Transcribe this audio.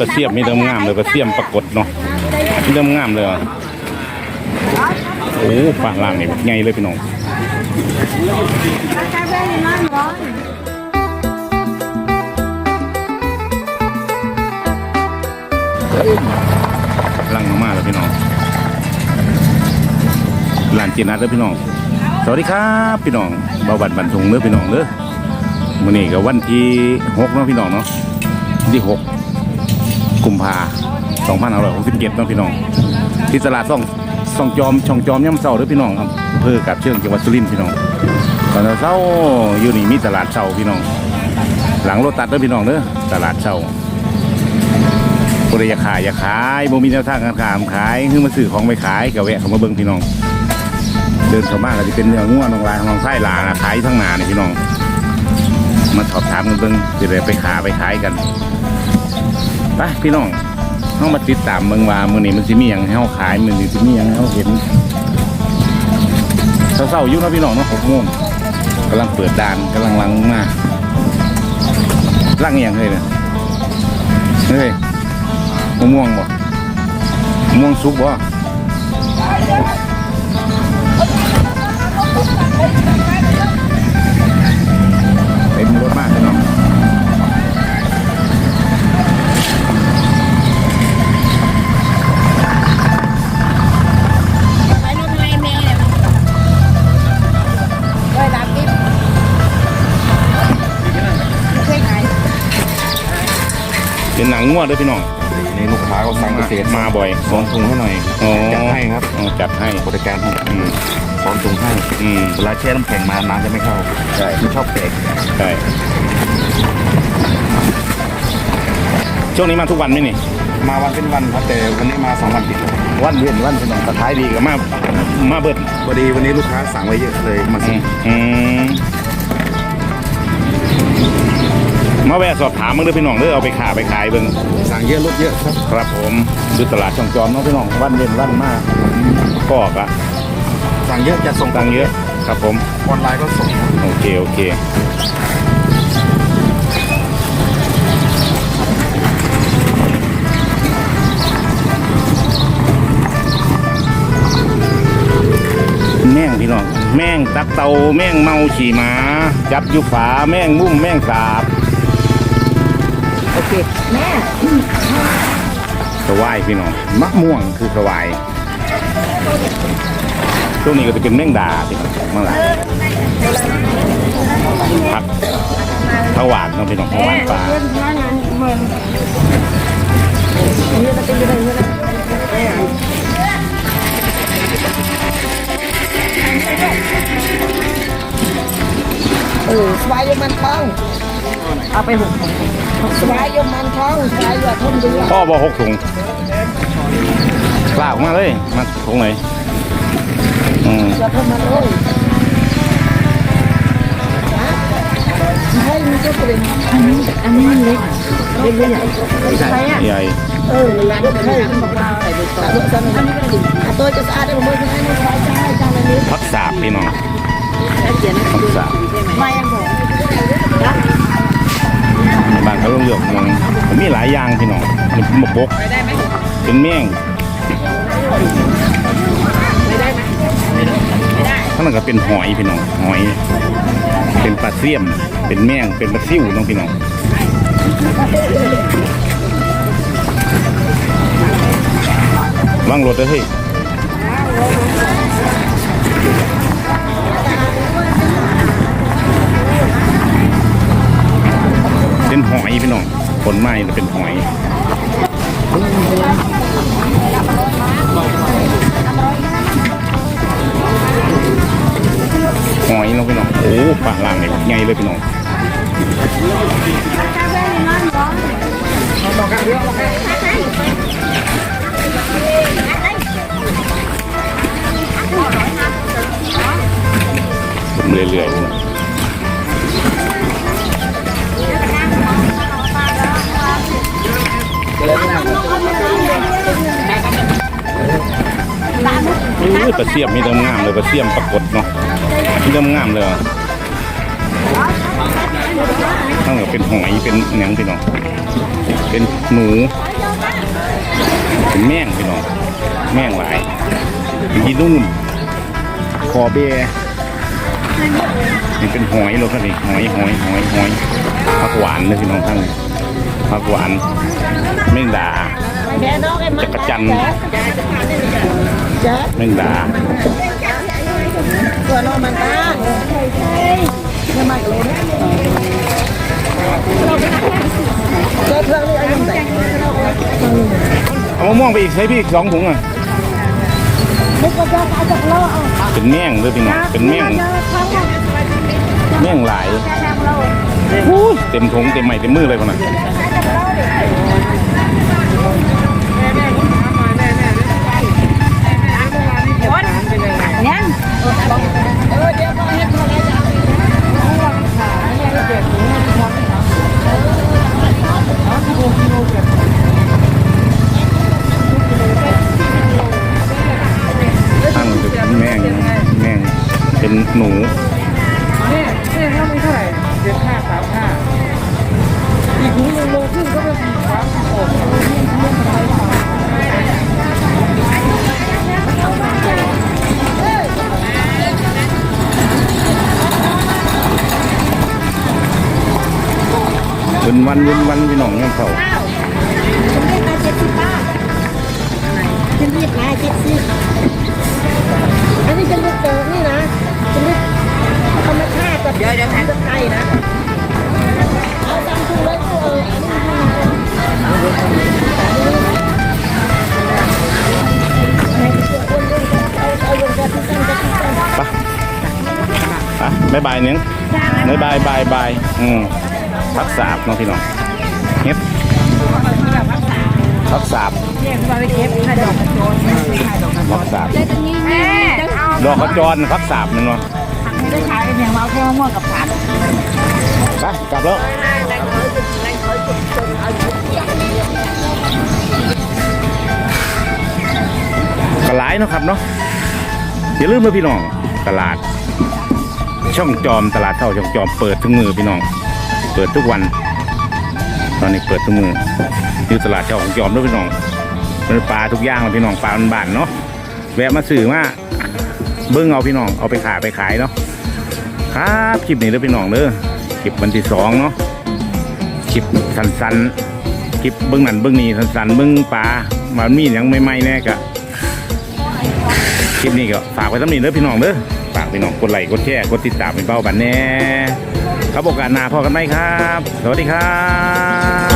ปลาเสียบมีเริ่มงามเลยปลาเสียมปรากฏเนาะมีเริ่มงามเลยว่ะโอ้ปลาล่างนี่ใหญ่เลยพี่น้องลังมาแล้วพี่น้องลานเจนัดเด้อพี่น้อง สวัสดีครับพี่น้องบาวบันบันทุงเด้อพี่น้องเด้อมื้อนี้ก็วันที่หกเนาะพี่น้องเนาะที่หก กุมภาสองพันห้าร้อยหกสิบเจ็ดเนาะพี่น้อง ที่ตลาดซ่องซ่องจอมช่องจอมย่ำเศร้าเด้อพี่น้องครับอำเภอกับเชิงจังหวัดสุรินทร์พี่น้องตอนเช้าอยู่นี่มีตลาดเช้าพี่น้อง หลังรถตัดเด้อพี่น้องเด้อตลาดเช้าบริยาขายอยาขายบ่มีแนวทางการขายขายคือมาซื้อของไปขายกับแวะเข้ามาเบิ่งพี่น้อง เดินเข้ามาก็จะเป็นเนื้อง่วน้องลายของไส้หลานขายทั้งนานี่พี่น้อง มาสอบถามกันเบิ่งจะได้ไปขาไปขายกัน ไปพี่น้องเฮามาติดตามเบิ่งว่ามื้อนี้มันสิมีหยังให้เฮาขายมื้อนี้สิมีหยังให้เฮาเห็นเช้าๆยู่เนะพี่น้องเนาะ6โมงกำลังเปิดด่านกำลังลังมาลังอย่างเฮ้ยเนี่ยเฮ้ยมะม่วงบ่มะม่วงสุกบ่ เป็นหนังงัวด้วยพี่น้องนี่ลูกค้าเขาสั่งพิเศษมาบ่อยสองถุงให้หน่อยอ๋อจัดให้ครับอ๋อจัดให้บริการให้อืมสองถุงให้อืมเวลาแช่น้ำแข็งมาน้ำจะไม่เข้าใช่ไม่ชอบแตกใช่ช่วงนี้มาทุกวันไหมนี่มาวันเป็นวันครับแต่วันนี้มาสองวันติดวันเว้นวันพี่น้องกระท้ายดีกับมามาเบิดพอดีวันนี้ลูกค้าสั่งไว้เยอะเลยมาอืส่งมอืม มาแวะสอบถามมึงเด้อพี่น้องเด้อเอาไปขาไปขายเบิ่งสั่งเยอะลดเยอะครับครับผมดูตลาดช่องจอมเน้องพี่น้องวันเว้นวันมากก็กะสั่งเยอะจะส่งตังค์เยอะครับผมออนไลน์ก็ส่งครับโอเคโอเคแม่งพี่น้องแม่งตักเตาแม่งเมาขี่หมา จับอยู่ฝาแม่งมุ้มแม่งสาบ โอเคแม่สวายพี่น้องมะม่วงคือสวายช่วงนี้ก็จะเป็นแม่งดาพี่น้องมาหลายผักถวานเนาะพี่น้องถวานปลาเพื่อนน้อยนั้นเหมือนอันนี้มันเป็นยังไงเนี่ยเออสวายยมันทอง เอาไปหุบสวายยมมันท้องสวายยอดทุ่มเดือพ่อบอกหกถุงกล้าออกมาเลยมาถุงไหนอืมยอดทุ่มมันเลยให้มันก็เป็นอันนี้อันนี้เล็กเล็กใหญ่ใหญ่เออเวลาใช่ของเราใส่ไปต่อลูกซ้ำอันนี้ก็ดีตัวจะสะอาดได้ผมไม่ให้ไม่ใช้ใช่จังเลยนี้พักสาบพี่น้องพักสาบไม่ยังบอกนะ บางเขาต้องเลือกมันมันมีหลายอย่างพี่น้องมันเป็นมะบกเป็นแม่งไม่ได้ไหมไม่ได้ทั้งนั้นก็เป็นหอยพี่น้องหอย เป็นปลาเสี้ยม เป็นแม่งเป็นปลาซิ่วน้องพี่น้องว่างรถเด้อเฮ้ย อยพี่น้องผลไม้จะเป็นหอยหอยน้องพี่น้องโอ้ปลาล่างเนี่ยใหญ่เลยพี่น้อง อุ้ยปลาเสียมมีเดิมงามเลยปลาเสียมปรากฏเนาะมีเดิมงามเลยทั้งหมดเป็นหอยเป็นหยังพี่น้องเป็นหนูเป็นแม่งพี่น้องแม่งหลายยีนู่นคอเบร์นี่เป็นหอยเลยครับนี่หอยหอยหอยหอยผักหวานเลยพี่น้องทั้งผักหวานแมงดาจักรจันทร์ จ๊ะแมงดาตัวน้องมันตาเนี่ยมากเลยนะเจ้าเพื่อนนี่อายุไหนเอามะม่วงไปอีกใช้พี่อีกสองถุงอะไม่ก็จะเอาจากโลเอาเป็นแม่งเลยพี่น้องเป็นแม่งข้างหลังแม่งหลายอู้ยเต็มถุงเต็มไม้เต็มมือเลยคนน่ะ ตั้งเป็นแม่งแม่งเป็นหนูเนี่ยเนี่ยถ้าไม่เท่าไหร่เจ็ดห้าสามห้าอีกถุงหนึ่งโลครึ่งก็เป็นสี่สามสิบหก เป็นวันเว้นวันพี่น้องยังเขาฉันเรียกมาเจ็ดสิบบาทฉันเรียกมาเจ็ดสิบอันนี้ฉันเรียกเจอนี่นะฉันเรียกธรรมชาติกับเดี๋ยวเดี๋ยวแทนจะไกลนะเอาตามคุณเลยเอออันนี้เอาลงกับที่ตั้งกับที่ตั้งไปไปบายบายเนี้ยบายบายบายบายอืม พักสาบเนาะพี่น้องเฮ็ดพักสาบเนี่ยเราไปเก็บให้ดอกกระโจนให้ดอกกระโจพักนสาบแม่ดอกขจรพักสาบนั่นวะไม่ได้ขายเนี่ยมาเอาแค่มะม่วงกับผัดไปกลับแล้วก็หลายเนาะครับเนาะอย่าลืมนะพี่น้องตลาด ช่องจอมตลาดเท่าช่องจอมเปิดทุกมือพี่น้อง เปิดทุกวัน ตอนนี้เปิดทุกมืออยู่ตลาดเช่าของจอมด้วยพี่น้องเป็นปลาทุกอย่างเลยพี่น้องปลาบ้านเนาะแวะมาสื่อมาเบิ้งเอาพี่น้องเอาไปขายไปขายเนาะครับคลิปนี้เด้อพี่น้องเด้อคลิปวันที่สองเนาะคลิปสั้นๆคลิปเบิ้งนั่นเบิ้งนี่สั้นๆเบิ้งปลามันมีอย่างใหม่ๆแน่กะคลิปนี้ก็ฝากไว้สำหรับนี้เด้อพี่น้องเด้อฝากพี่น้องกดไลค์กดแชร์กดติดตามเป็นเป้าบันแน่ ครับโอกาสหน้าพอกันไหมครับ สวัสดีครับ